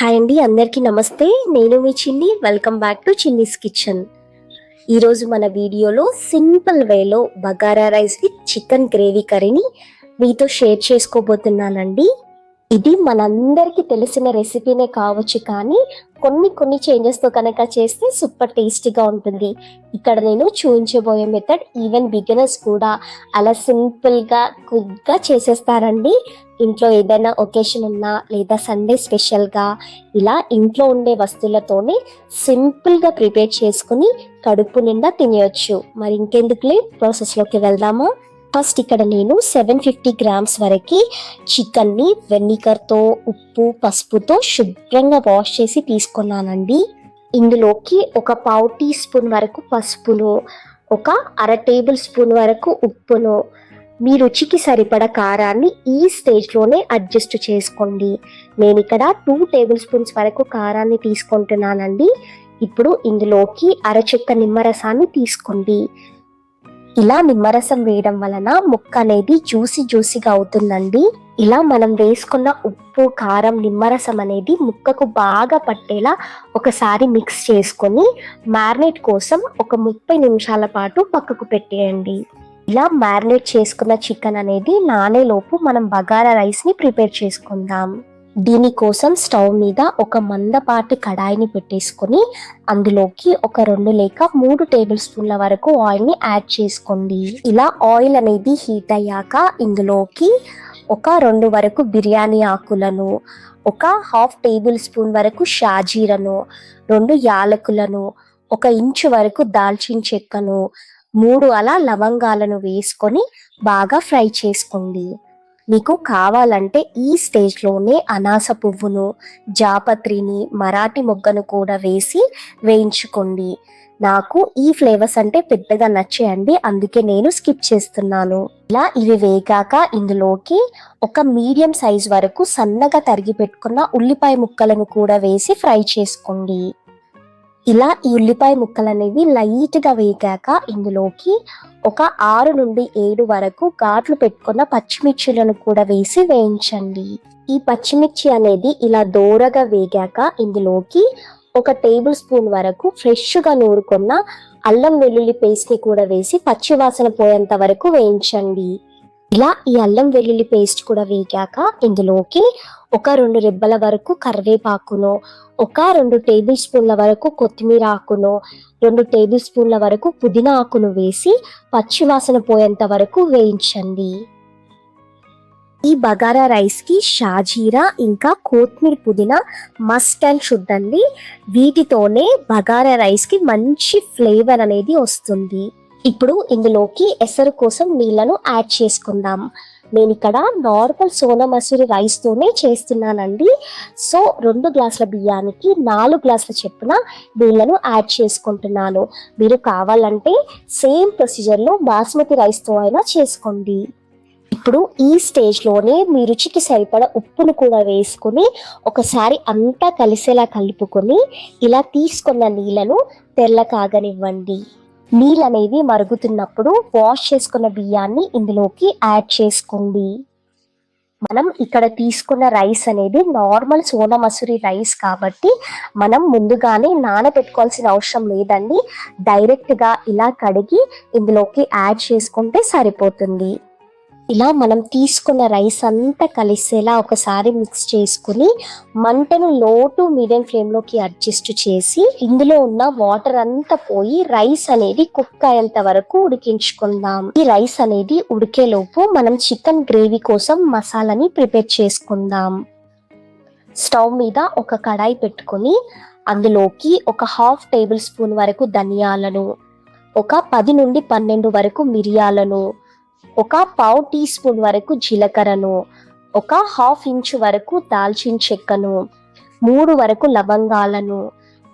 Hi అండి అందరికీ నమస్తే. నేను మీ Chinni welcome back to Chinni's kitchen. ఈరోజు మన వీడియోలో సింపుల్ వేలో bagara rice with chicken gravy కర్రీని మీతో షేర్ చేసుకోబోతున్నానండి. ఇది మనందరికీ తెలిసిన రెసిపీనే కావచ్చు కానీ కొన్ని కొన్ని చేంజెస్తో కనుక చేస్తే సూపర్ టేస్టీగా ఉంటుంది. ఇక్కడ నేను చూపించబోయే మెథడ్ ఈవెన్ బిగినర్స్ కూడా అలా సింపుల్గా క్విక్గా చేసేస్తారండి. ఇంట్లో ఏదైనా ఒకేషన్ ఉన్నా లేదా సండే స్పెషల్గా ఇలా ఇంట్లో ఉండే వస్తువులతోనే సింపుల్గా ప్రిపేర్ చేసుకుని కడుపు నిండా తినేయొచ్చు. మరి ఇంకెందుకులే? ప్రాసెస్లోకి వెళ్దామా. ఫస్ట్ ఇక్కడ నేను సెవెన్ ఫిఫ్టీ గ్రామ్స్ వరకు చికెన్ని వెనిగర్తో ఉప్పు పసుపుతో శుభ్రంగా వాష్ చేసి తీసుకున్నానండి. ఇందులోకి ఒక పావు టీ స్పూన్ వరకు పసుపును ఒక అర టేబుల్ స్పూన్ వరకు ఉప్పును మీ రుచికి సరిపడ కారాన్ని ఈ స్టేజ్లోనే అడ్జస్ట్ చేసుకోండి. నేను ఇక్కడ టూ టేబుల్ స్పూన్స్ వరకు కారాన్ని తీసుకుంటున్నానండి. ఇప్పుడు ఇందులోకి అరచెక్క నిమ్మరసాన్ని తీసుకోండి. ఇలా నిమ్మరసం వేయడం వలన ముక్క అనేది జ్యూసీ జ్యూసీగా అవుతుందండి. ఇలా మనం వేసుకున్న ఉప్పు కారం నిమ్మరసం అనేది ముక్కకు బాగా పట్టేలా ఒకసారి మిక్స్ చేసుకొని మ్యారినేట్ కోసం ఒక ముప్పై నిమిషాల పాటు పక్కకు పెట్టేయండి. ఇలా మ్యారినేట్ చేసుకున్న చికెన్ అనేది నానేలోపు మనం బగారా రైస్ని ప్రిపేర్ చేసుకుందాం. దీనికోసం స్టవ్ మీద ఒక మందపాటి కడాయిని పెట్టేసుకొని అందులోకి ఒక రెండు లేక మూడు టేబుల్ స్పూన్ల వరకు ఆయిల్ని యాడ్ చేసుకోండి. ఇలా ఆయిల్ అనేది హీట్ అయ్యాక ఇందులోకి ఒక రెండు వరకు బిర్యానీ ఆకులను ఒక హాఫ్ టేబుల్ స్పూన్ వరకు షాజీరను రెండు యాలకులను ఒక ఇంచు వరకు దాల్చిన చెక్కను మూడు అలా లవంగాలను వేసుకొని బాగా ఫ్రై చేసుకోండి. మీకు కావాలంటే ఈ స్టేజ్లోనే అనాస పువ్వును జాపత్రిని మరాఠీ మొగ్గను కూడా వేసి వేయించుకోండి. నాకు ఈ ఫ్లేవర్స్ అంటే పెద్దగా నచ్చాయండి అందుకే నేను స్కిప్ చేస్తున్నాను. ఇలా ఇవి వేగాక ఇందులోకి ఒక మీడియం సైజ్ వరకు సన్నగా తరిగి పెట్టుకున్న ఉల్లిపాయ ముక్కలను కూడా వేసి ఫ్రై చేసుకోండి. ఇలా ఈ ఉల్లిపాయ ముక్కలు అనేవి లైట్గా వేగాక ఇందులోకి ఒక ఆరు నుండి ఏడు వరకు ఘాట్లు పెట్టుకున్న పచ్చిమిర్చిలను కూడా వేసి వేయించండి. ఈ పచ్చిమిర్చి అనేది ఇలా దోరగా వేగాక ఇందులోకి ఒక టేబుల్ స్పూన్ వరకు ఫ్రెష్గా నూరుకున్న అల్లం వెల్లుల్లి పేస్ట్ని కూడా వేసి పచ్చివాసన పోయేంత వరకు వేయించండి. ఇలా ఈ అల్లం వెల్లుల్లి పేస్ట్ కూడా వేగాక ఇందులోకి ఒక రెండు రెబ్బల వరకు కరివేపాకును ఒక రెండు టేబుల్ స్పూన్ల వరకు కొత్తిమీర ఆకును రెండు టేబుల్ స్పూన్ల వరకు పుదీనా ఆకును వేసి పచ్చివాసన పోయేంత వరకు వేయించండి. ఈ బగారా రైస్కి షాజీరా ఇంకా కొత్తిమీర పుదీనా మస్ట్ అండ్ షుడ్ అండి. వీటితోనే బగారా రైస్కి మంచి ఫ్లేవర్ అనేది వస్తుంది. ఇప్పుడు ఇందులోకి ఎసరు కోసం నీళ్ళను యాడ్ చేసుకుందాం. నేను ఇక్కడ నార్మల్ సోనా మసూరి రైస్తోనే చేస్తున్నానండి. సో రెండు గ్లాసుల బియ్యానికి నాలుగు గ్లాసుల చెప్పున నీళ్ళను యాడ్ చేసుకుంటున్నాను. మీరు కావాలంటే సేమ్ ప్రొసీజర్లో బాస్మతి రైస్తో అయినా చేసుకోండి. ఇప్పుడు ఈ స్టేజ్లోనే మీ రుచికి సరిపడ ఉప్పును కూడా వేసుకుని ఒకసారి అంతా కలిసేలా కలుపుకొని ఇలా తీసుకున్న నీళ్ళను తెల్ల కాగనివ్వండి నీళ్ళు అనేవి మరుగుతున్నప్పుడు వాష్ చేసుకున్న బియ్యాన్ని ఇందులోకి యాడ్ చేసుకోండి. మనం ఇక్కడ తీసుకున్న రైస్ అనేది నార్మల్ సోనా మసూరి రైస్ కాబట్టి మనం ముందుగానే నానబెట్టుకోవాల్సిన అవసరం లేదండి. డైరెక్ట్గా ఇలా కడిగి ఇందులోకి యాడ్ చేసుకుంటే సరిపోతుంది. ఇలా మనం తీసుకున్న రైస్ అంతా కలిసేలా ఒకసారి మిక్స్ చేసుకుని మంటను లో టు మీడియం ఫ్లేమ్లోకి అడ్జస్ట్ చేసి ఇందులో ఉన్న వాటర్ అంతా పోయి రైస్ అనేది కుక్ అయ్యేంత వరకు ఉడికించుకుందాం. ఈ రైస్ అనేది ఉడికేలోపు మనం చికెన్ గ్రేవీ కోసం మసాలాని ప్రిపేర్ చేసుకుందాం. స్టవ్ మీద ఒక కడాయి పెట్టుకొని అందులోకి ఒక హాఫ్ టేబుల్ స్పూన్ వరకు ధనియాలను ఒక పది నుండి పన్నెండు వరకు మిరియాలను ఒక పావు టీ స్పూన్ వరకు జీలకర్రను ఒక హాఫ్ ఇంచ్ వరకు దాల్చిన చెక్కను మూడు వరకు లవంగాలను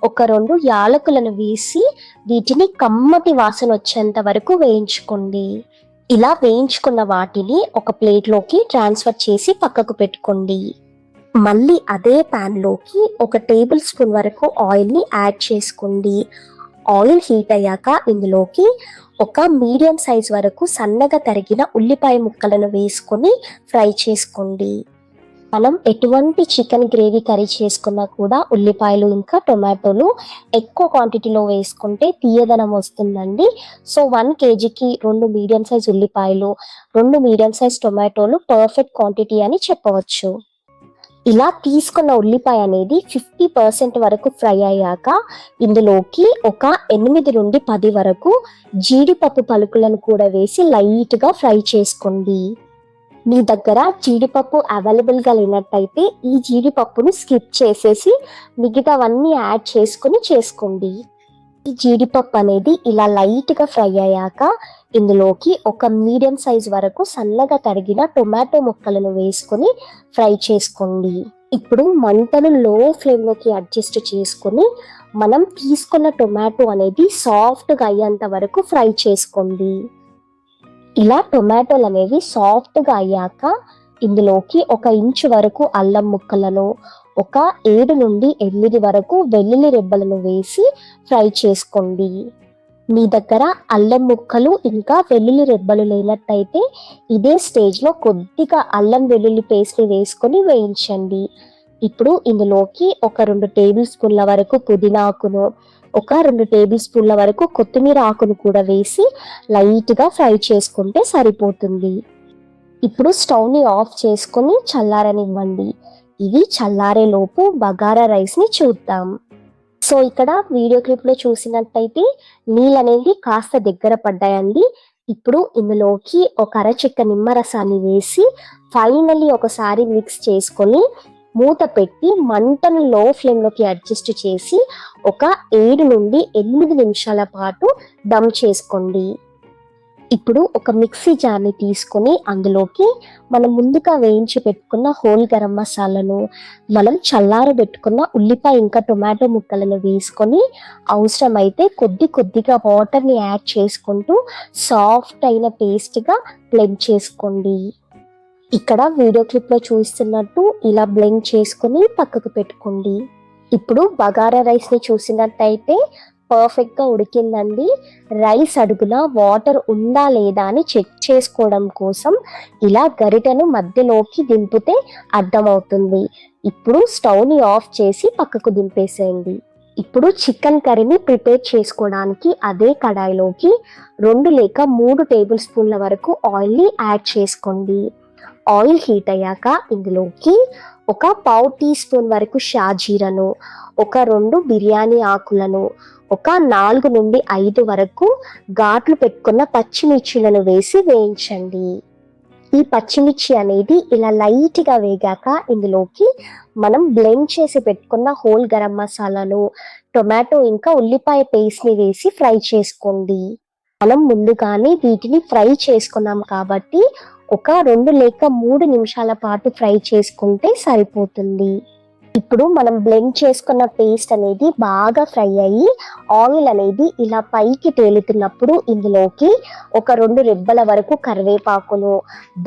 ఒక రెండు యాలకులను వేసి వీటిని కమ్మటి వాసన వచ్చేంత వరకు వేయించుకోండి. ఇలా వేయించుకున్న వాటిని ఒక ప్లేట్లోకి ట్రాన్స్ఫర్ చేసి పక్కకు పెట్టుకోండి. మళ్ళీ అదే ప్యాన్లోకి ఒక టేబుల్ స్పూన్ వరకు ఆయిల్ని యాడ్ చేసుకోండి. ఆయిల్ హీట్ అయ్యాక ఇందులోకి ఒక మీడియం సైజ్ వరకు సన్నగా తరిగిన ఉల్లిపాయ ముక్కలను వేసుకొని ఫ్రై చేసుకోండి. మనం ఎటువంటి చికెన్ గ్రేవీ కర్రీ చేసుకున్నా కూడా ఉల్లిపాయలు ఇంకా టొమాటోలు ఎక్కువ క్వాంటిటీలో వేసుకుంటే తీయదనం వస్తుందండి. సో వన్ కేజీకి రెండు మీడియం సైజ్ ఉల్లిపాయలు రెండు మీడియం సైజ్ టొమాటోలు పర్ఫెక్ట్ క్వాంటిటీ అని చెప్పవచ్చు. ఇలా తీసుకున్న ఉల్లిపాయ అనేది ఫిఫ్టీ పర్సెంట్ వరకు ఫ్రై అయ్యాక ఇందులోకి ఒక ఎనిమిది నుండి పది వరకు జీడిపప్పు పలుకులను కూడా వేసి లైట్గా ఫ్రై చేసుకోండి. మీ దగ్గర జీడిపప్పు అవైలబుల్గా లేనట్టయితే ఈ జీడిపప్పును స్కిప్ చేసేసి మిగతావన్నీ యాడ్ చేసుకుని చేసుకోండి. ఈ జీడిపప్పు అనేది ఇలా లైట్గా ఫ్రై అయ్యాక ఇందులోకి ఒక మీడియం సైజ్ వరకు సన్నగా తరిగిన టొమాటో ముక్కలను వేసుకొని ఫ్రై చేసుకోండి. ఇప్పుడు మంటను లో ఫ్లేమ్లోకి అడ్జస్ట్ చేసుకొని మనం తీసుకున్న టొమాటో అనేది సాఫ్ట్గా అయ్యేంత వరకు ఫ్రై చేసుకోండి. ఇలా టొమాటోలు అనేవి సాఫ్ట్గా అయ్యాక ఇందులోకి ఒక ఇంచు వరకు అల్లం ముక్కలను ఒక ఏడు నుండి ఎనిమిది వరకు వెల్లుల్లి రెబ్బలను వేసి ఫ్రై చేసుకోండి. మీ దగ్గర అల్లం ముక్కలు ఇంకా వెల్లుల్లి రెబ్బలు లేనట్టయితే ఇదే స్టేజ్లో కొద్దిగా అల్లం వెల్లుల్లి పేస్ట్ని వేసుకొని వేయించండి. ఇప్పుడు ఇందులోకి ఒక రెండు టేబుల్ స్పూన్ల వరకు పుదీనాకును ఒక రెండు టేబుల్ స్పూన్ల వరకు కొత్తిమీర ఆకును కూడా వేసి లైట్గా ఫ్రై చేసుకుంటే సరిపోతుంది. ఇప్పుడు స్టవ్ని ఆఫ్ చేసుకొని చల్లారనివ్వండి. ఇవి చల్లారేలోపు బగారా రైస్ని చూద్దాం. సో ఇక్కడ వీడియో క్లిప్లో చూసినట్టయితే నీళ్ళు అనేది కాస్త దగ్గర పడ్డాయండి. ఇప్పుడు ఇందులోకి ఒక అరచెక్క నిమ్మరసాన్ని వేసి ఫైనల్లీ ఒకసారి మిక్స్ చేసుకొని మూత పెట్టి మంటను లో ఫ్లేమ్లోకి అడ్జస్ట్ చేసి ఒక ఏడు నుండి ఎనిమిది నిమిషాల పాటు దమ్ చేసుకోండి. ఇప్పుడు ఒక మిక్సీ జార్ని తీసుకొని అందులోకి మనం ముందుగా వేయించి పెట్టుకున్న హోల్ గరం మసాలాను మనం చల్లారబెట్టుకున్న ఉల్లిపాయ ఇంకా టొమాటో ముక్కలను వేసుకొని అవసరమైతే కొద్ది కొద్దిగా వాటర్ని యాడ్ చేసుకుంటూ సాఫ్ట్ అయిన పేస్ట్గా బ్లెండ్ చేసుకోండి. ఇక్కడ వీడియో క్లిప్లో చూస్తున్నట్టు ఇలా బ్లెండ్ చేసుకొని పక్కకు పెట్టుకోండి. ఇప్పుడు బగారా రైస్ని చూసినట్టయితే పర్ఫెక్ట్గా ఉడికిందండి. రైస్ అడుగున వాటర్ ఉందా లేదా అని చెక్ చేసుకోవడం కోసం ఇలా గరిటెను మధ్యలోకి దింపితే అర్థమవుతుంది. ఇప్పుడు స్టవ్ని ఆఫ్ చేసి పక్కకు దింపేసేయండి. ఇప్పుడు చికెన్ కర్రీని ప్రిపేర్ చేసుకోవడానికి అదే కడాయిలోకి రెండు లేక మూడు టేబుల్ స్పూన్ల వరకు ఆయిల్ని యాడ్ చేసుకోండి. ఆయిల్ హీట్ అయ్యాక ఇందులోకి ఒక పావు టీ స్పూన్ వరకు షాజీరను ఒక రెండు బిర్యానీ ఆకులను ఒక నాలుగు నుండి ఐదు వరకు ఘాట్లు పెట్టుకున్న పచ్చిమిర్చిలను వేసి వేయించండి. ఈ పచ్చిమిర్చి అనేది ఇలా లైట్గా వేగాక ఇందులోకి మనం బ్లెండ్ చేసి పెట్టుకున్న హోల్ గరం మసాలాను టొమాటో ఇంకా ఉల్లిపాయ పేస్ట్ని వేసి ఫ్రై చేసుకోండి. మనం ముందుగానే వీటిని ఫ్రై చేసుకున్నాం కాబట్టి ఒక రెండు లేక మూడు నిమిషాల పాటు ఫ్రై చేసుకుంటే సరిపోతుంది. ఇప్పుడు మనం బ్లెండ్ చేసుకున్న పేస్ట్ అనేది బాగా ఫ్రై అయ్యి ఆయిల్ అనేది ఇలా పైకి తేలుతున్నప్పుడు ఇందులోకి ఒక రెండు రెబ్బల వరకు కరివేపాకును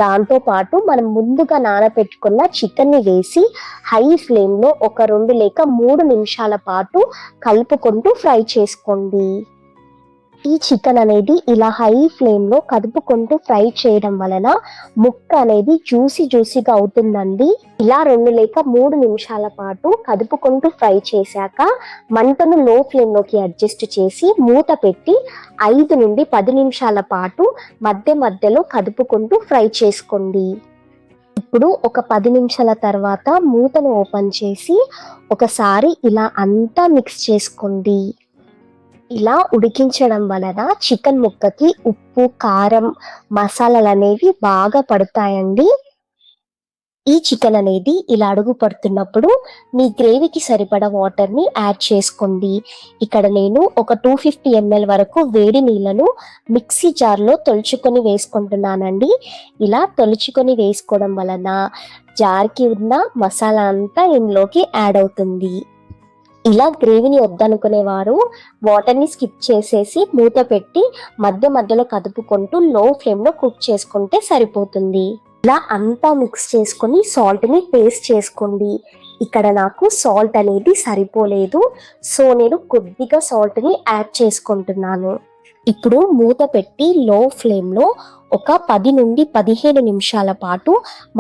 దాంతో పాటు మనం ముందుగా నానబెట్టుకున్న చికెన్ని వేసి హై ఫ్లేమ్లో ఒక రెండు లేక మూడు నిమిషాల పాటు కలుపుకుంటూ ఫ్రై చేసుకోండి. ఈ చికెన్ అనేది ఇలా హై ఫ్లేమ్లో కదుపుకుంటూ ఫ్రై చేయడం వలన ముక్క అనేది జ్యూసీ జ్యూసీగా అవుతుందండి. ఇలా రెండు లేక మూడు నిమిషాల పాటు కదుపుకుంటూ ఫ్రై చేశాక మంటను లో ఫ్లేమ్లోకి అడ్జస్ట్ చేసి మూత పెట్టి ఐదు నుండి పది నిమిషాల పాటు మధ్య మధ్యలో కదుపుకుంటూ ఫ్రై చేసుకోండి. ఇప్పుడు ఒక పది నిమిషాల తర్వాత మూతను ఓపెన్ చేసి ఒకసారి ఇలా అంతా మిక్స్ చేసుకోండి. ఇలా ఉడికించడం వలన చికెన్ ముక్కకి ఉప్పు కారం మసాలాలు అనేవి బాగా పడతాయండి. ఈ చికెన్ అనేది ఇలా అడుగు పడుతున్నప్పుడు మీ గ్రేవీకి సరిపడా వాటర్ని యాడ్ చేసుకోండి. ఇక్కడ నేను ఒక టూ ఫిఫ్టీ ఎంఎల్ వరకు వేడి నీళ్ళను మిక్సీ జార్లో తొలుచుకొని వేసుకుంటున్నానండి. ఇలా తొలుచుకొని వేసుకోవడం వలన జార్కి ఉన్న మసాలా అంతా ఇందులోకి యాడ్ అవుతుంది. ఇలా గ్రేవీని వద్దనుకునేవారు. వాటర్ని స్కిప్ చేసేసి మూత పెట్టి మధ్య మధ్యలో కదుపుకుంటూ లో ఫ్లేమ్లో కుక్ చేసుకుంటే సరిపోతుంది. ఇలా అంతా మిక్స్ చేసుకొని సాల్ట్ని పేస్ట్ చేసుకోండి. ఇక్కడ నాకు సాల్ట్ అనేది సరిపోలేదు. సో నేను కొద్దిగా సాల్ట్ని యాడ్ చేసుకుంటున్నాను. ఇప్పుడు మూత పెట్టి లో ఫ్లేమ్లో ఒక పది నుండి పదిహేను నిమిషాల పాటు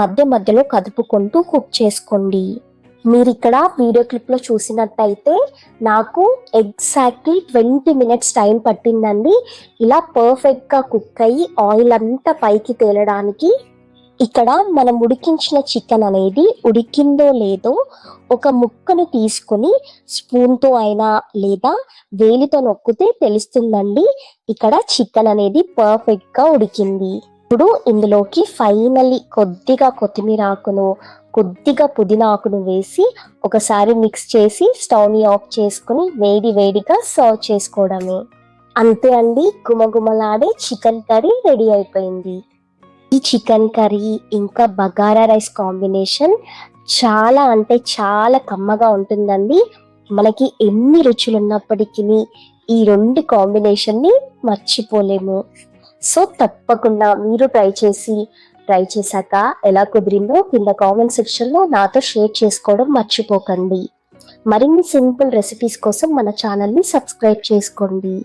మధ్య మధ్యలో కదుపుకుంటూ కుక్ చేసుకోండి. మీరు ఇక్కడ వీడియో క్లిప్లో చూసినట్టయితే నాకు ఎగ్జాక్ట్లీ ట్వంటీ మినిట్స్ టైం పట్టిందండి. ఇలా పర్ఫెక్ట్గా కుక్ అయ్యి ఆయిల్ అంతా పైకి తేలడానికి ఇక్కడ మనం ఉడికించిన చికెన్ అనేది ఉడికిందో లేదో ఒక ముక్కను తీసుకొని స్పూన్తో అయినా లేదా వేలితో నొక్కితే తెలుస్తుందండి. ఇక్కడ చికెన్ అనేది పర్ఫెక్ట్గా ఉడికింది. ఇప్పుడు ఇందులోకి ఫైనల్లీ కొద్దిగా కొత్తిమీర ఆకును కొద్దిగా పుదీనా ఆకును వేసి ఒకసారి మిక్స్ చేసి స్టవ్ని ఆఫ్ చేసుకుని వేడి వేడిగా సర్వ్ చేసుకోవడమే. అంతే అండి గుమగుమలాడే చికెన్ కర్రీ రెడీ అయిపోయింది. ఈ చికెన్ కర్రీ ఇంకా బగారా రైస్ కాంబినేషన్ చాలా అంటే చాలా కమ్మగా ఉంటుందండి. మనకి ఎన్ని రుచులు ఉన్నప్పటికీ ఈ రెండు కాంబినేషన్ని మర్చిపోలేము. సో తప్పకుండా మీరు ట్రై చేసి ట్రై చేశాక ఎలా కుదిరిందో కింద కామెంట్ సెక్షన్లో నాతో షేర్ చేసుకోవడం మర్చిపోకండి. మరిన్ని సింపుల్ రెసిపీస్ కోసం మన ఛానల్ని సబ్స్క్రైబ్ చేసుకోండి.